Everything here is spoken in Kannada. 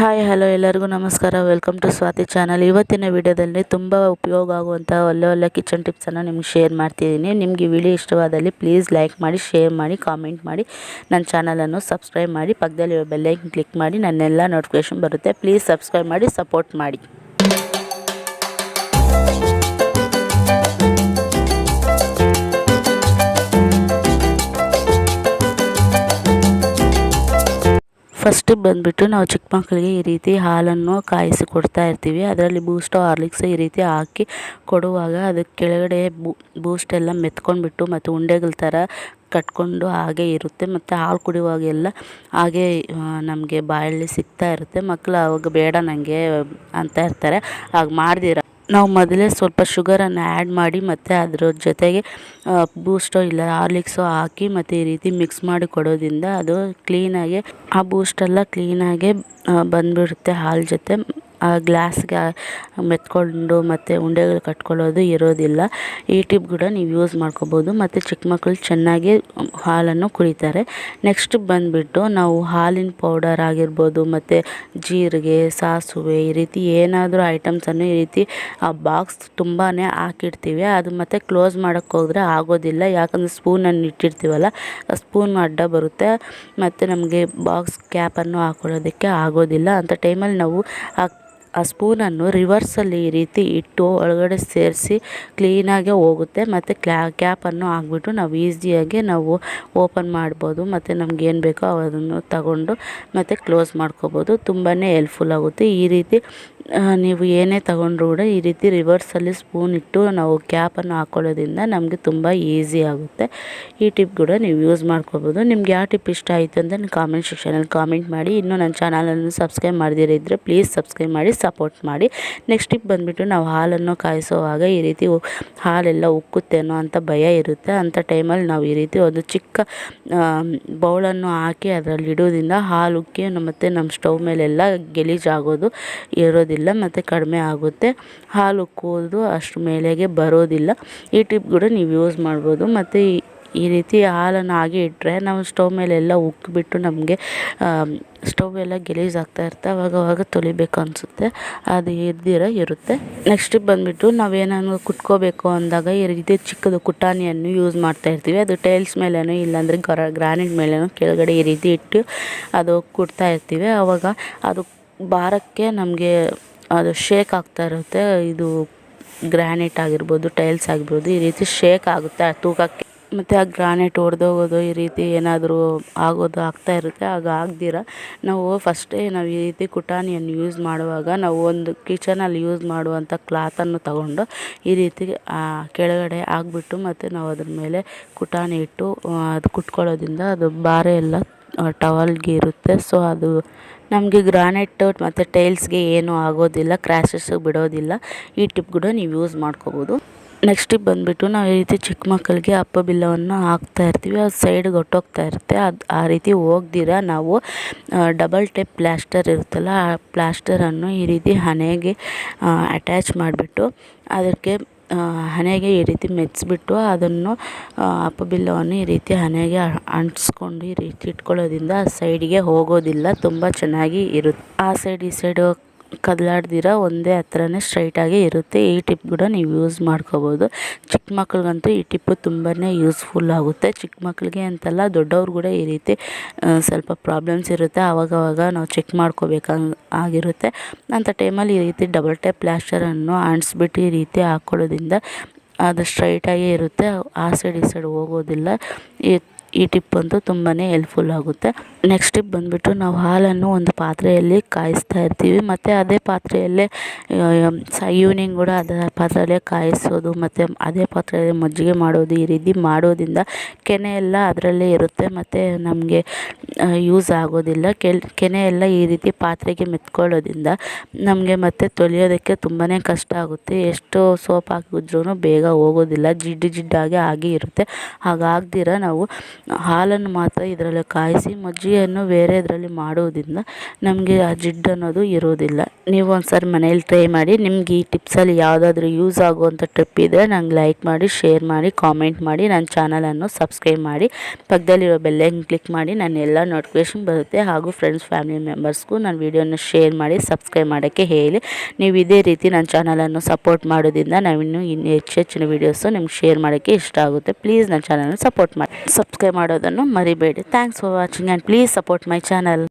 ಹಾಯ್ ಹಲೋ ಎಲ್ಲರಿಗೂ ನಮಸ್ಕಾರ. ವೆಲ್ಕಮ್ ಟು ಸ್ವಾತಿ ಚಾನಲ್ ಇವತ್ತಿನ ವಿಡಿಯೋದಲ್ಲಿ ತುಂಬ ಉಪಯೋಗ ಆಗುವಂಥ ಒಳ್ಳೆ ಒಳ್ಳೆ ಕಿಚನ್ ಟಿಪ್ಸನ್ನು ನಿಮ್ಗೆ ಶೇರ್ ಮಾಡ್ತಿದ್ದೀನಿ. ನಿಮಗೆ ವಿಡಿಯೋ ಇಷ್ಟವಾದಲ್ಲಿ ಪ್ಲೀಸ್ ಲೈಕ್ ಮಾಡಿ ಶೇರ್ ಮಾಡಿ ಕಾಮೆಂಟ್ ಮಾಡಿ. ನನ್ನ ಚಾನಲನ್ನು ಸಬ್ಸ್ಕ್ರೈಬ್ ಮಾಡಿ, ಪಕ್ಕದಲ್ಲಿರೋ ಬೆಲ್ಲೈಕನ್ ಕ್ಲಿಕ್ ಮಾಡಿ. ನನ್ನೆಲ್ಲ ನೋಟಿಫಿಕೇಷನ್ ಬರುತ್ತೆ. ಪ್ಲೀಸ್ ಸಬ್ಸ್ಕ್ರೈಬ್ ಮಾಡಿ ಸಪೋರ್ಟ್ ಮಾಡಿ. ಫಸ್ಟ್ ಬಂದುಬಿಟ್ಟು ನಾವು ಚಿಕ್ಕ ಮಕ್ಕಳಿಗೆ ಈ ರೀತಿ ಹಾಲನ್ನು ಕಾಯಿಸಿ ಕೊಡ್ತಾ ಇರ್ತೀವಿ. ಅದರಲ್ಲಿ ಬೂಸ್ಟು ಹಾರ್ಲಿಕ್ಸ್ ಈ ರೀತಿ ಹಾಕಿ ಕೊಡುವಾಗ ಅದಕ್ಕೆ ಕೆಳಗಡೆ ಬೂಸ್ಟ್ ಎಲ್ಲ ಮೆತ್ಕೊಂಡ್ಬಿಟ್ಟು ಮತ್ತು ಉಂಡೆಗಳ ಥರ ಕಟ್ಕೊಂಡು ಹಾಗೆ ಇರುತ್ತೆ. ಮತ್ತು ಹಾಲು ಕುಡಿಯುವಾಗೆಲ್ಲ ಹಾಗೆ ನಮಗೆ ಬಾಯಲ್ಲಿ ಸಿಗ್ತಾ ಇರುತ್ತೆ. ಮಕ್ಕಳು ಅವಾಗ ಬೇಡ ನನಗೆ ಅಂತ ಇರ್ತಾರೆ. ಹಾಗೆ ಮಾಡ್ದಿರ ನಾವು ಮೊದಲೇ ಸ್ವಲ್ಪ ಶುಗರನ್ನು ಆ್ಯಡ್ ಮಾಡಿ ಮತ್ತು ಅದರ ಜೊತೆಗೆ ಬೂಸ್ಟೋ ಇಲ್ಲ, ಹಾರ್ಲಿಕ್ಸೋ ಹಾಕಿ ಮತ್ತು ಈ ರೀತಿ ಮಿಕ್ಸ್ ಮಾಡಿ ಕೊಡೋದ್ರಿಂದ ಅದು ಕ್ಲೀನಾಗೆ ಆ ಬೂಸ್ಟೆಲ್ಲ ಕ್ಲೀನಾಗೆ ಬಂದುಬಿಡುತ್ತೆ ಹಾಲು ಜೊತೆ. ಆ ಗ್ಲಾಸ್ಗೆ ಮೆತ್ಕೊಂಡು ಮತ್ತು ಉಂಡೆಗಳು ಕಟ್ಕೊಳ್ಳೋದು ಇರೋದಿಲ್ಲ. ಈ ಟಿಪ್ ಕೂಡ ನೀವು ಯೂಸ್ ಮಾಡ್ಕೋಬೋದು. ಮತ್ತು ಚಿಕ್ಕ ಮಕ್ಕಳು ಚೆನ್ನಾಗಿ ಹಾಲನ್ನು ಕುಡಿತಾರೆ. ನೆಕ್ಸ್ಟ್ ಬಂದುಬಿಟ್ಟು ನಾವು ಹಾಲಿನ ಪೌಡರ್ ಆಗಿರ್ಬೋದು, ಮತ್ತು ಜೀರಿಗೆ, ಸಾಸಿವೆ, ಈ ರೀತಿ ಏನಾದರೂ ಐಟಮ್ಸನ್ನು ಈ ರೀತಿ ಆ ಬಾಕ್ಸ್ ತುಂಬಾ ಹಾಕಿರ್ತೀವಿ ಅದು ಮತ್ತು ಕ್ಲೋಸ್ ಮಾಡೋಕ್ಕೆ ಹೋದರೆ ಆಗೋದಿಲ್ಲ. ಯಾಕಂದರೆ ಸ್ಪೂನನ್ನು ಇಟ್ಟಿರ್ತೀವಲ್ಲ ಸ್ಪೂನ್ ಅಡ್ಡ ಬರುತ್ತೆ. ಮತ್ತು ನಮಗೆ ಬಾಕ್ಸ್ ಕ್ಯಾಪನ್ನು ಹಾಕೊಳ್ಳೋದಕ್ಕೆ ಆಗೋದಿಲ್ಲ. ಅಂಥ ಟೈಮಲ್ಲಿ ನಾವು ಆ ಆ ಸ್ಪೂನನ್ನು ರಿವರ್ಸಲ್ಲಿ ಈ ರೀತಿ ಇಟ್ಟು ಒಳಗಡೆ ಸೇರಿಸಿ ಕ್ಲೀನಾಗೆ ಹೋಗುತ್ತೆ. ಮತ್ತು ಕ್ಲಾ ಕ್ಯಾಪನ್ನು ಹಾಕ್ಬಿಟ್ಟು ನಾವು ಈಸಿಯಾಗಿ ನಾವು ಓಪನ್ ಮಾಡ್ಬೋದು. ಮತ್ತು ನಮ್ಗೆ ಏನು ಬೇಕೋ ಅದನ್ನು ತಗೊಂಡು ಮತ್ತು ಕ್ಲೋಸ್ ಮಾಡ್ಕೋಬೋದು. ತುಂಬಾ ಹೆಲ್ಪ್ಫುಲ್ ಆಗುತ್ತೆ. ಈ ರೀತಿ ನೀವು ಏನೇ ತಗೊಂಡ್ರು ಕೂಡ ಈ ರೀತಿ ರಿವರ್ಸಲ್ಲಿ ಸ್ಪೂನ್ ಇಟ್ಟು ನಾವು ಕ್ಯಾಪನ್ನು ಹಾಕ್ಕೊಳ್ಳೋದ್ರಿಂದ ನಮಗೆ ತುಂಬ ಈಸಿ ಆಗುತ್ತೆ. ಈ ಟಿಪ್ ಕೂಡ ನೀವು ಯೂಸ್ ಮಾಡ್ಕೋಬೋದು. ನಿಮ್ಗೆ ಯಾವ ಟಿಪ್ ಇಷ್ಟ ಆಯಿತು ಅಂತ ಕಾಮೆಂಟ್ ಸೆಕ್ಷನಲ್ಲಿ ಕಾಮೆಂಟ್ ಮಾಡಿ. ಇನ್ನೂ ನನ್ನ ಚಾನಲನ್ನು ಸಬ್ಸ್ಕ್ರೈಬ್ ಮಾಡದಿರಿದ್ರೆ ಪ್ಲೀಸ್ ಸಬ್ಸ್ಕ್ರೈಬ್ ಮಾಡಿ ಸಪೋರ್ಟ್ ಮಾಡಿ. ನೆಕ್ಸ್ಟ್ ಟಿಪ್ ಬಂದುಬಿಟ್ಟು ನಾವು ಹಾಲನ್ನು ಕಾಯಿಸುವಾಗ ಈ ರೀತಿ ಹಾಲೆಲ್ಲ ಉಕ್ಕುತ್ತೇನೋ ಅಂತ ಭಯ ಇರುತ್ತೆ. ಅಂಥ ಟೈಮಲ್ಲಿ ನಾವು ಈ ರೀತಿ ಒಂದು ಚಿಕ್ಕ ಬೌಲನ್ನು ಹಾಕಿ ಅದರಲ್ಲಿ ಇಡೋದ್ರಿಂದ ಹಾಲು ಉಕ್ಕಿ ಮತ್ತು ನಮ್ಮ ಸ್ಟವ್ ಮೇಲೆಲ್ಲ ಗಲೀಜಾಗೋದು ಇರೋದಿಲ್ಲ. ಮತ್ತು ಕಡಿಮೆ ಆಗುತ್ತೆ. ಹಾಲು ಕೋದು ಅಷ್ಟು ಮೇಲೆಗೆ ಬರೋದಿಲ್ಲ. ಈ ಟಿಪ್ ಕೂಡ ನೀವು ಯೂಸ್ ಮಾಡ್ಬೋದು. ಮತ್ತು ಈ ರೀತಿ ಹಾಲನ್ನು ಹಾಗೆ ಇಟ್ಟರೆ ನಾವು ಸ್ಟವ್ ಮೇಲೆಲ್ಲ ಉಕ್ಕಿಬಿಟ್ಟು ನಮಗೆ ಸ್ಟವ್ ಎಲ್ಲ ಆಗ್ತಾ ಇರುತ್ತೆ. ಅವಾಗ ಅವಾಗ ತೊಳಿಬೇಕು ಅನಿಸುತ್ತೆ. ಅದು ಇದ್ದಿರ ಇರುತ್ತೆ. ನೆಕ್ಸ್ಟ್ ಬಂದುಬಿಟ್ಟು ನಾವೇನಾದ್ರು ಕುಟ್ಕೋಬೇಕು ಅಂದಾಗ ಈ ರೀತಿ ಚಿಕ್ಕದು ಕುಟಾಣಿಯನ್ನು ಯೂಸ್ ಮಾಡ್ತಾ ಇರ್ತೀವಿ. ಅದು ಟೈಲ್ಸ್ ಮೇಲೇನೋ ಇಲ್ಲಾಂದರೆ ಗ್ರ, ಗ್ರಾನೈಟ್ ಮೇಲೇನೋ ಕೆಳಗಡೆ ಈ ರೀತಿ ಇಟ್ಟು ಅದು ಕುಟ್ತಾ ಇರ್ತೀವಿ. ಆವಾಗ ಅದು ಭಾರಕ್ಕೆ ನಮಗೆ ಅದು ಶೇಕ್ ಆಗ್ತಾ ಇರುತ್ತೆ. ಇದು ಗ್ರಾನೈಟ್ ಆಗಿರ್ಬೋದು ಟೈಲ್ಸ್ ಆಗಿರ್ಬೋದು, ಈ ರೀತಿ ಶೇಕ್ ಆಗುತ್ತೆ ಆ ತೂಕಕ್ಕೆ. ಮತ್ತು ಆ ಗ್ರಾನೈಟ್ ಹೊಡೆದೋಗೋದು ಈ ರೀತಿ ಏನಾದರೂ ಆಗೋದು ಆಗ್ತಾ ಇರುತ್ತೆ. ಆಗ ಆಗದಿರ? ನಾವು ಫಸ್ಟೇ ನಾವು ಈ ರೀತಿ ಕುಟಾಣಿಯನ್ನು ಯೂಸ್ ಮಾಡುವಾಗ ನಾವು ಒಂದು ಕಿಚನಲ್ಲಿ ಯೂಸ್ ಮಾಡುವಂಥ ಕ್ಲಾತನ್ನು ತಗೊಂಡು ಈ ರೀತಿ ಕೆಳಗಡೆ ಆಗಿಬಿಟ್ಟು ಮತ್ತು ನಾವು ಅದ್ರ ಮೇಲೆ ಕುಟಾಣಿ ಇಟ್ಟು ಅದು ಕುಟ್ಕೊಳ್ಳೋದ್ರಿಂದ ಅದು ಬಾರೆ ಎಲ್ಲ ಟವಲ್ಗೆ ಇರುತ್ತೆ. ಸೊ ಅದು ನಮಗೆ ಗ್ರಾನೈಟ್ ಮತ್ತು ಟೈಲ್ಸ್ಗೆ ಏನೂ ಆಗೋದಿಲ್ಲ ಕ್ರ್ಯಾಶಸ್ ಬಿಡೋದಿಲ್ಲ. ಈ ಟಿಪ್ ಕೂಡ ನೀವು ಯೂಸ್ ಮಾಡ್ಕೋಬೋದು. ನೆಕ್ಸ್ಟ್ ಟಿಪ್ ಬಂದುಬಿಟ್ಟು ನಾವು ಈ ರೀತಿ ಚಿಕ್ಕ ಮಕ್ಕಳಿಗೆ ಅಪ್ಪ ಬಿಲ್ಲವನ್ನು ಹಾಕ್ತಾ ಇರ್ತೀವಿ. ಅದು ಸೈಡ್ಗೆ ಹೊಟ್ಟೋಗ್ತಾ ಇರುತ್ತೆ. ಅದು ಆ ರೀತಿ ಹೋಗ್ದಿರ ನಾವು ಡಬಲ್ ಟೈಪ್ ಪ್ಲ್ಯಾಸ್ಟರ್ ಇರುತ್ತಲ್ಲ, ಆ ಪ್ಲ್ಯಾಸ್ಟರನ್ನು ಈ ರೀತಿ ಹಣೆಗೆ ಅಟ್ಯಾಚ್ ಮಾಡಿಬಿಟ್ಟು ಅದಕ್ಕೆ ಹಣೆಗೆ ಈ ರೀತಿ ಮೆಚ್ಚಿಬಿಟ್ಟು ಅದನ್ನು ಅಪ್ಪಬಿಲ್ಲವನ್ನು ಈ ರೀತಿ ಹಣೆಗೆ ಅಂಟಿಸ್ಕೊಂಡು ಈ ರೀತಿ ಇಟ್ಕೊಳ್ಳೋದ್ರಿಂದ ಸೈಡಿಗೆ ಹೋಗೋದಿಲ್ಲ. ತುಂಬ ಚೆನ್ನಾಗಿ ಇರುತ್ತೆ ಆ ಸೈಡ್ ಈ ಸೈಡು ಕದಲಾಡ್ದಿರ ಒಂದೇ ಹತ್ರನೇ ಸ್ಟ್ರೈಟಾಗಿ ಇರುತ್ತೆ. ಈ ಟಿಪ್ ಕೂಡ ನೀವು ಯೂಸ್ ಮಾಡ್ಕೋಬೋದು. ಚಿಕ್ಕ ಮಕ್ಳಿಗಂತೂ ಈ ಟಿಪ್ಪು ತುಂಬಾ ಯೂಸ್ಫುಲ್ ಆಗುತ್ತೆ. ಚಿಕ್ಕ ಮಕ್ಕಳಿಗೆ ಅಂತಲ್ಲ ದೊಡ್ಡವ್ರು ಕೂಡ ಈ ರೀತಿ ಸ್ವಲ್ಪ ಪ್ರಾಬ್ಲಮ್ಸ್ ಇರುತ್ತೆ. ಆವಾಗವಾಗ ನಾವು ಚೆಕ್ ಮಾಡ್ಕೋಬೇಕಾಗ ಆಗಿರುತ್ತೆ. ಅಂಥ ಟೈಮಲ್ಲಿ ಈ ರೀತಿ ಡಬಲ್ ಟೈಪ್ ಪ್ಲಾಸ್ಟರನ್ನು ಅಂಟಿಸ್ಬಿಟ್ಟು ಈ ರೀತಿ ಹಾಕ್ಕೊಳ್ಳೋದ್ರಿಂದ ಅದು ಸ್ಟ್ರೈಟಾಗೇ ಇರುತ್ತೆ. ಆ ಸೈಡ್ ಈ ಸೈಡ್ ಹೋಗೋದಿಲ್ಲ. ಈ ಈ ಟಿಪ್ ಅಂತೂ ತುಂಬಾ ಹೆಲ್ಪ್ಫುಲ್ ಆಗುತ್ತೆ. ನೆಕ್ಸ್ಟ್ ಟಿಪ್ ಬಂದುಬಿಟ್ಟು ನಾವು ಹಾಲನ್ನು ಒಂದು ಪಾತ್ರೆಯಲ್ಲಿ ಕಾಯಿಸ್ತಾ ಇರ್ತೀವಿ. ಮತ್ತು ಅದೇ ಪಾತ್ರೆಯಲ್ಲೇ ಈವ್ನಿಂಗ್ ಕೂಡ ಅದೇ ಪಾತ್ರೆಯಲ್ಲೇ ಕಾಯಿಸೋದು, ಮತ್ತು ಅದೇ ಪಾತ್ರೆಯಲ್ಲಿ ಮಜ್ಜಿಗೆ ಮಾಡೋದು, ಈ ರೀತಿ ಮಾಡೋದ್ರಿಂದ ಕೆನೆ ಎಲ್ಲ ಅದರಲ್ಲೇ ಇರುತ್ತೆ. ಮತ್ತು ನಮಗೆ ಯೂಸ್ ಆಗೋದಿಲ್ಲ. ಕೆನೆ ಎಲ್ಲ ಈ ರೀತಿ ಪಾತ್ರೆಗೆ ಮೆತ್ಕೊಳ್ಳೋದ್ರಿಂದ ನಮಗೆ ಮತ್ತೆ ತೊಳೆಯೋದಕ್ಕೆ ತುಂಬಾ ಕಷ್ಟ ಆಗುತ್ತೆ. ಎಷ್ಟು ಸೋಪ್ ಹಾಕಿದ್ರೂ ಬೇಗ ಹೋಗೋದಿಲ್ಲ. ಜಿಡ್ಡು ಜಿಡ್ಡಾಗಿ ಆಗಿ ಇರುತ್ತೆ. ಹಾಗಾಗ್ದಿರ ನಾವು ಹಾಲನ್ನು ಮಾತ್ರ ಇದರಲ್ಲಿ ಕಾಯಿಸಿ ಮಜ್ಜಿಗೆಯನ್ನು ಬೇರೆ ಇದರಲ್ಲಿ ಮಾಡುವುದರಿಂದ ನಮಗೆ ಆ ಜಿಡ್ಡು ಅನ್ನೋದು ಇರೋದಿಲ್ಲ ನೀವು ಒಂದ್ಸರಿ ಮನೇಲಿ ಟ್ರೈ ಮಾಡಿ, ನಿಮ್ಗೆ ಈ ಟಿಪ್ಸಲ್ಲಿ ಯಾವುದಾದ್ರೂ ಯೂಸ್ ಆಗುವಂಥ ಟ್ರಿಪ್ ಇದ್ದರೆ ನಂಗೆ ಲೈಕ್ ಮಾಡಿ ಶೇರ್ ಮಾಡಿ ಕಾಮೆಂಟ್ ಮಾಡಿ, ನನ್ನ ಚಾನಲನ್ನು ಸಬ್ಸ್ಕ್ರೈಬ್ ಮಾಡಿ. ಪಕ್ಕದಲ್ಲಿರೋ ಬೆಲ್ಲೈನ್ ಕ್ಲಿಕ್ ಮಾಡಿ, ನನ್ನ ಎಲ್ಲ ನೋಟಿಫಿಕೇಷನ್ ಬರುತ್ತೆ. ಹಾಗೂ ಫ್ರೆಂಡ್ಸ್ ಫ್ಯಾಮಿಲಿ ಮೆಂಬರ್ಸ್ಗೂ ನನ್ನ ವೀಡಿಯೋನ ಶೇರ್ ಮಾಡಿ ಸಬ್ಸ್ಕ್ರೈಬ್ ಮಾಡೋಕ್ಕೆ ಹೇಳಿ. ನೀವು ಇದೇ ರೀತಿ ನನ್ನ ಚಾನಲನ್ನು ಸಪೋರ್ಟ್ ಮಾಡೋದ್ರಿಂದ ನಾವಿನ್ನೂ ಇನ್ನು ಹೆಚ್ಚು ಹೆಚ್ಚಿನ ವೀಡಿಯೋಸು ನಿಮ್ಗೆ ಶೇರ್ ಮಾಡೋಕ್ಕೆ ಇಷ್ಟ ಆಗುತ್ತೆ. ಪ್ಲೀಸ್ ನನ್ನ ಚಾನಲ್ನ ಸಪೋರ್ಟ್ ಮಾಡಿ. ಸಬ್ಸ್ಕ್ರೈಬ್ ಮಾಡೋದನ್ನು ಮರಿಬೇಡಿ. Thanks for watching and please support my channel